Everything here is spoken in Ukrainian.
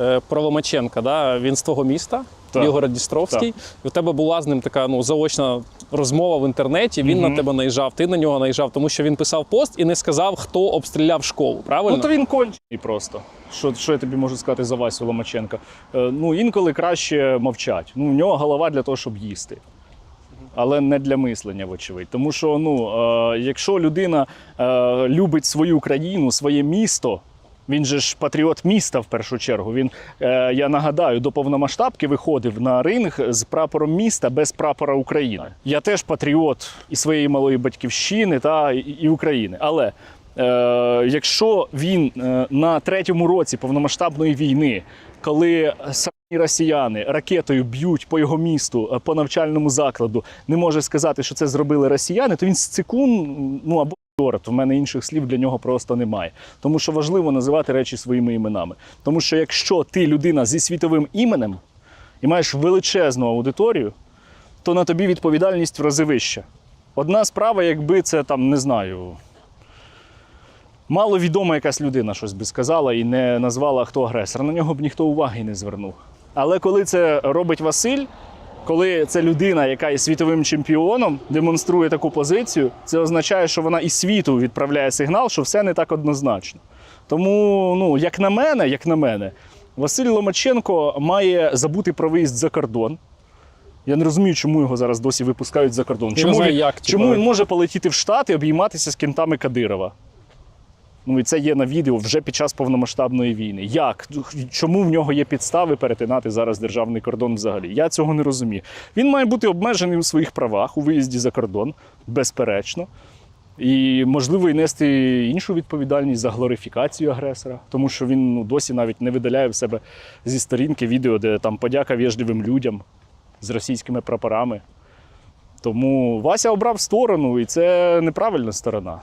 е, про Ломаченка. Да? Він з твого міста, Так. Ігор Дістровський. І у тебе була з ним така ну, заочна розмова в інтернеті. Він Мгм. на тебе наїжджав, ти на нього наїжджав, тому що він писав пост і не сказав, хто обстріляв школу. Правильно? Ну то він кончений просто. Що, що я тобі можу сказати за Васю Ломаченка? Е, ну, інколи краще мовчать. Ну, у нього голова для того, щоб їсти. Але не для мислення, вочевидь. Тому що ну, е, якщо людина е, любить свою країну, своє місто, він же ж патріот міста в першу чергу. Він, е, я нагадаю, до повномасштабки виходив на ринг з прапором міста без прапора України. Я теж патріот і своєї малої батьківщини та і, України. Але е, якщо він е, на третьому році повномасштабної війни, коли самі росіяни ракетою б'ють по його місту, е, по навчальному закладу, не може сказати, що це зробили росіяни, то він з цикун, ну або Торт, в мене інших слів для нього просто немає. Тому що важливо називати речі своїми іменами. Тому що якщо ти людина зі світовим іменем і маєш величезну аудиторію, то на тобі відповідальність в рази вища. Одна справа, якби це там, не знаю, маловідома якась людина щось би сказала і не назвала хто агресор, на нього б ніхто уваги не звернув. Але коли це робить Василь, коли це людина, яка є світовим чемпіоном, демонструє таку позицію, це означає, що вона і світу відправляє сигнал, що все не так однозначно. Тому, ну, як на мене, як на мене, Василь Ломаченко має забути про виїзд за кордон. Я не розумію, чому його зараз досі випускають за кордон. Чому, знаю, як, типу, чому він може полетіти в Штати і обійматися з кінтами Кадирова? Ну і це є на відео вже під час повномасштабної війни. Як? Чому в нього є підстави перетинати зараз державний кордон взагалі? Я цього не розумію. Він має бути обмежений у своїх правах у виїзді за кордон, безперечно. І, можливо, і нести іншу відповідальність за глорифікацію агресора, тому що він ну, досі навіть не видаляє в себе зі сторінки відео, де там подяка вежливим людям з російськими прапорами. Тому Вася обрав сторону, і це неправильна сторона.